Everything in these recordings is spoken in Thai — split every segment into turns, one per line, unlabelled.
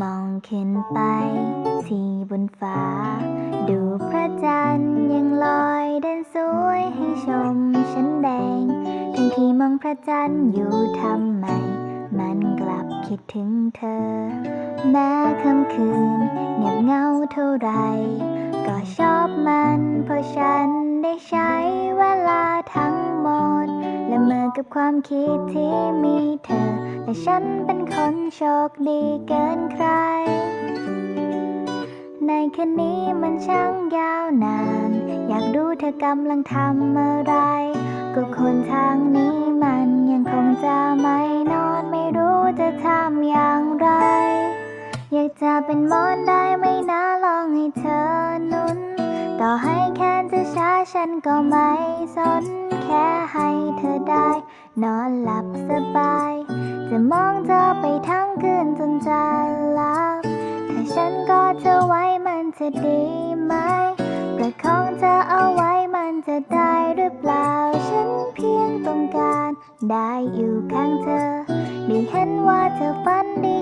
มองขึ้นไป ที่บนฟ้า ดูพระจันทร์ยังลอยเด่นสวยให้ชมฉันแดง ทั้งที่มองพระจันทร์อยู่ทำไม มันกลับคิดถึงเธอ แม้ค่ำคืนเงียบเหงาเท่าไร ก็ชอบมันเพราะฉันได้ใช้เวลาทั้งหมด และเมื่อกับความคิดที่มีเธอ และฉันเป็นคนโชคดีเกินใคร ในคืนนี้มันช่างยาวนาน อยากดูเธอกำลังทำอะไร ก็คนทางนี้มันยังคงจะไม่นอนไม่รู้จะทำอย่างไร อยากจะเป็นหมอนได้ไหมนะลองให้เธอหนุนต่อให้แค้นจะช้าฉันก็ไม่สน แค่ให้เธอได้ นอนหลับสบาย จะมองเธอไปทั้งคืนจนจะหลับ ถ้าฉันกอดเธอไว้มันจะดีไหม ประคองเธอเอาไว้มันจะได้หรือเปล่า ฉันเพียงต้องการ ได้อยู่ข้างเธอ ได้เห็นว่าเธอฝันดี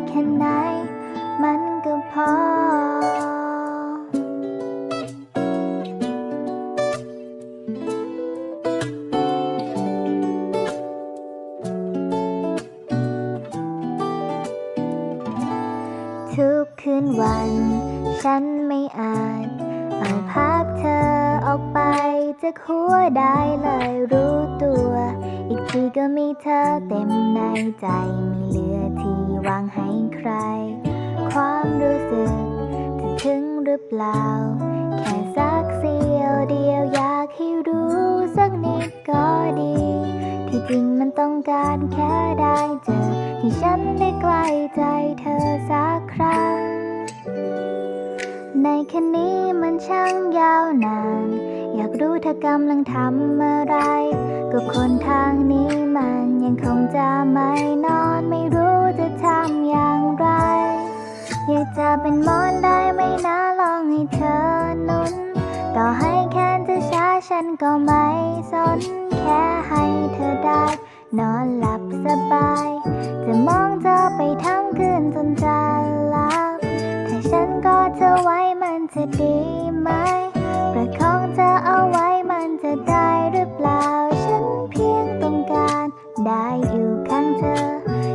คืนวัน ฉันไม่อาจ เอาภาพเธอออกไปจากหัวได้เลยรู้ตัว อีกทีก็มีเธอเต็มในใจไม่เหลือที่วางให้ใคร ความรู้สึกจะถึงหรือเปล่า แค่สักเสียวเดียวอยากให้รู้สักนิดก็ดี ที่จริงมันต้องการแค่ได้เจอให้ฉันได้ใกล้ใจเธอสักครั้ง ในคืนนี้มันช่างยาวนาน อยากรู้เธอกำลังทำอะไรก็คนทางนี้มันยังคงจะไม่นอนไม่รู้จะทำอย่างไร อยากจะเป็นมอนได้ไหมนะลองให้เธอหนุน ต่อให้แค้นจะช้าฉันก็ไม่สน แค่ให้เธอได้ นอนหลับสบาย จะมองเธอไปทั้งคืนจนจะหลับถ้าฉันก็เธอไว้ จะดีไหม ประคองเธอเอาไว้มันจะได้หรือเปล่า ฉันเพียงต้องการ ได้อยู่ข้างเธอ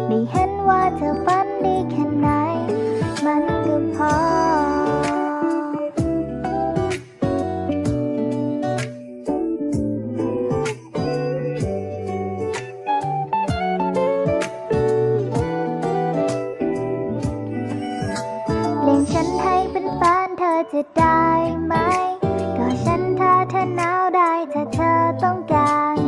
ได้เห็นว่าเธอฝันดีแค่ไหน มันก็พอเลี้ยงฉันให้เป็นแฟน ธอจะได้ไหม ก็ฉันถ้าเธอหนาวได้ถ้าเธอต้องการ